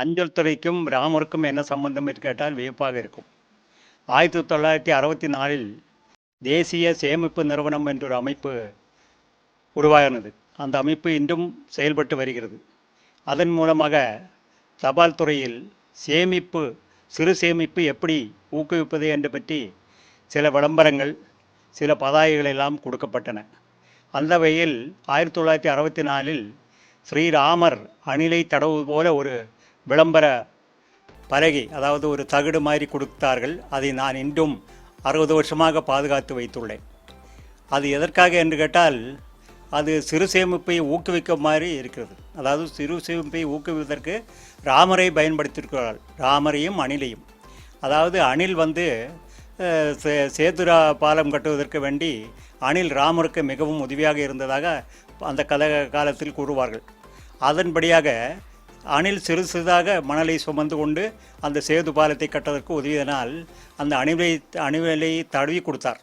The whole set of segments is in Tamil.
அஞ்சல் துறைக்கும் ராமருக்கும் என்ன சம்பந்தம் என்று கேட்டால் வியப்பாக இருக்கும். ஆயிரத்தி தொள்ளாயிரத்தி அறுபத்தி நாலில் தேசிய சேமிப்பு நிறுவனம் என்ற ஒரு அமைப்பு உருவாகினது. அந்த அமைப்பு இன்றும் செயல்பட்டு வருகிறது. அதன் மூலமாக தபால் துறையில் சேமிப்பு சிறு சேமிப்பு எப்படி ஊக்குவிப்பது என்று பற்றி சில விளம்பரங்கள் சில பதாகைகள் எல்லாம் கொடுக்கப்பட்டன. அந்த வகையில் ஆயிரத்தி தொள்ளாயிரத்தி அறுபத்தி நாலில் ஸ்ரீராமர் அணிலை தடவு போல ஒரு விளம்பர பலகை அதாவது ஒரு தகடு மாதிரி கொடுத்தார்கள். அதை நான் இன்றும் அறுபது வருஷமாக பாதுகாத்து வைத்துள்ளேன். அது எதற்காக என்று கேட்டால் அது சிறு சேமிப்பை ஊக்குவிக்க மாதிரி இருக்கிறது. அதாவது சிறு சேமிப்பை ஊக்குவிப்பதற்கு ராமரை பயன்படுத்தியிருக்கிறார்கள். ராமரையும் அணிலையும். அதாவது அணில் வந்து சே- சேதுரா பாலம் கட்டுவதற்கு வேண்டி அணில் ராமருக்கு மிகவும் உதவியாக இருந்ததாக அந்த கதை காலத்தில் கூறுவார்கள். அதன்படியாக அணில் சிறு சிறிதாக மணலை சுமந்து கொண்டு அந்த சேது பாலத்தை கட்டதற்கு உதவியதனால் அந்த அணிலை அணிலை தடவி கொடுத்தார்.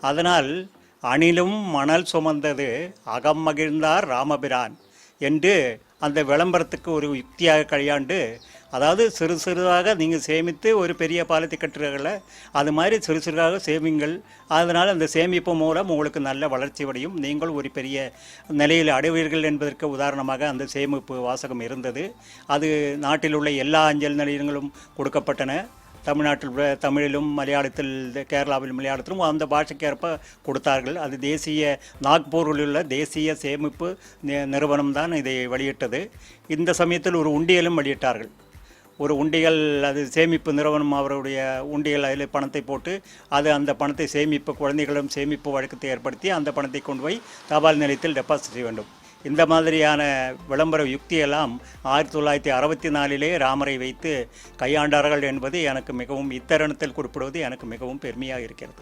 அதனால் அணிலும் மணல் சுமந்தது அகம் மகிழ்ந்தார் ராமபிரான் என்று அந்த விளம்பரத்துக்கு ஒரு யுக்தியாக கையாண்டு அதாவது சிறு சிறுதாக நீங்கள் சேமித்து ஒரு பெரிய பாலத்தை கட்டுறீர்கள அது மாதிரி சிறு சிறுதாக சேமிங்கள். அதனால் அந்த சேமிப்பு மூலம் உங்களுக்கு நல்ல வளர்ச்சி அடையும். நீங்கள் ஒரு பெரிய நிலையில் அடைவீர்கள் என்பதற்கு உதாரணமாக அந்த சேமிப்பு வாசகம் இருந்தது. அது நாட்டில் உள்ள எல்லா அஞ்சல் நிலையங்களும் கொடுக்கப்பட்டன. தமிழ்நாட்டில் தமிழிலும் மலையாளத்தில் கேரளாவில் மலையாளத்திலும் அந்த பாஷைக்கேற்ப கொடுத்தார்கள். அது தேசிய நாக்பூரில் உள்ள தேசிய சேமிப்பு நிறுவனம் தான் இதை வெளியிட்டது. இந்த சமயத்தில் ஒரு உண்டியலும் வெளியிட்டார்கள். ஒரு உண்டிகள் அது சேமிப்பு நிறுவனம் அவருடைய உண்டியல் அதில் பணத்தை போட்டு அது அந்த பணத்தை சேமிப்பு குழந்தைகளிடம் சேமிப்பு வழக்கத்தை ஏற்படுத்தி அந்த பணத்தை கொண்டு போய் தபால் நிலையத்தில் டெபாசிட் செய்ய வேண்டும். இந்த மாதிரியான விளம்பர யுக்தியெல்லாம் ஆயிரத்தி தொள்ளாயிரத்தி அறுபத்தி நாலிலே ராமரை வைத்து கையாண்டார்கள் என்பது எனக்கு மிகவும் இத்தருணத்தில் குறிப்பிடுவது எனக்கு மிகவும் பெருமையாக இருக்கிறது.